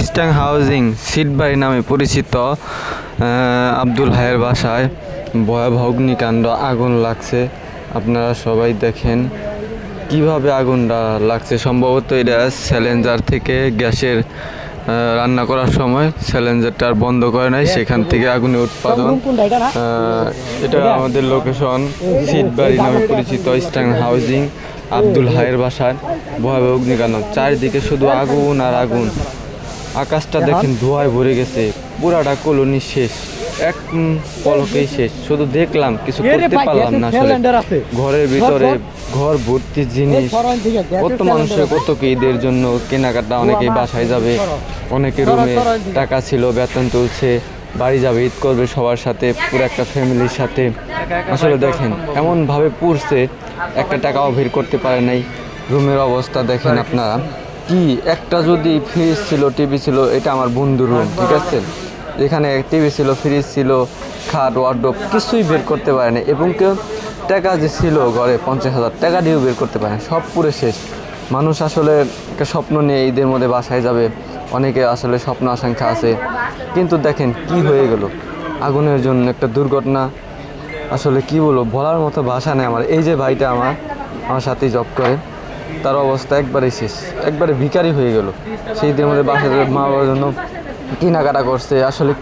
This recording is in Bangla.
ইস্টাং হাউজিং সিটবাড়ি নামে পরিচিত আব্দুল হায়ের বাসায় ভয়াবহ অগ্নিকাণ্ড, আগুন লাগছে। আপনারা সবাই দেখেন কীভাবে আগুনটা লাগছে। সম্ভবত এটা স্যালেঞ্জার থেকে গ্যাসের রান্না করার সময় স্যালেঞ্জারটা আর বন্ধ করে নাই, সেখান থেকে আগুনের উৎপাদন। এটা আমাদের লোকেশন সিটবাড়ি নামে পরিচিত ইস্টার্ন হাউজিং আব্দুল হায়ের বাসার ভয়াবহ অগ্নিকাণ্ড। চারিদিকে শুধু আগুন আর আগুন। আকাশটা দেখেন ধোঁয়ায় ভরে গেছে। পুরাটা কলোনি শেষ। এক পলকেই শেষ। শুধু দেখলাম কিছু করতে পারলাম না আসলে। ঘরের ভিতরে ঘর ভর্তি জিনিস। কত মানুষের কত কি ঈদের জন্য কেনাকাটা অনেকেই বাসায় যাবে। অনেকে রুমে টাকা ছিল বেতন তুলছে। বাড়ি যাবে ঈদ করবে সবার সাথে পুরো একটা ফ্যামিলির সাথে। আসলে দেখেন এমন ভাবে পুড়ছে একটা টাকাও ভিড় করতে পারে নাই। রুমের অবস্থা দেখেন আপনারা। কি? একটা যদি ফ্রিজ ছিল টিভি ছিল, এটা আমার বন্ধুর রুম ঠিক আছে? এখানে টিভি ছিল ফ্রিজ ছিল, খাট ওয়ার্ডরোব কিছুই বের করতে পারে না এবং কেউ টাকা যে ছিল ঘরে, পঞ্চাশ হাজার টাকা দিয়েও বের করতে পারে না সব পুরে শেষ। মানুষ আসলে একটা স্বপ্ন নিয়ে ঈদের মধ্যে বাসায় যাবে। অনেকে আসলে স্বপ্ন আকাঙ্ক্ষা আছে। কিন্তু দেখেন কি হয়ে গেল। আগুনের জন্য একটা দুর্ঘটনা। আসলে কি বলব, বলার মতো ভাষা নেই আমার। এই যে ভাইটা আমার আমার সাথেই জব করে। তার অবস্থা একবারে শেষ, একবারে ভিকারি হয়ে গেল। সেই দিনের মধ্যে বাসায় মা বাবার জন্য কেনাকাটা করছে। আসলে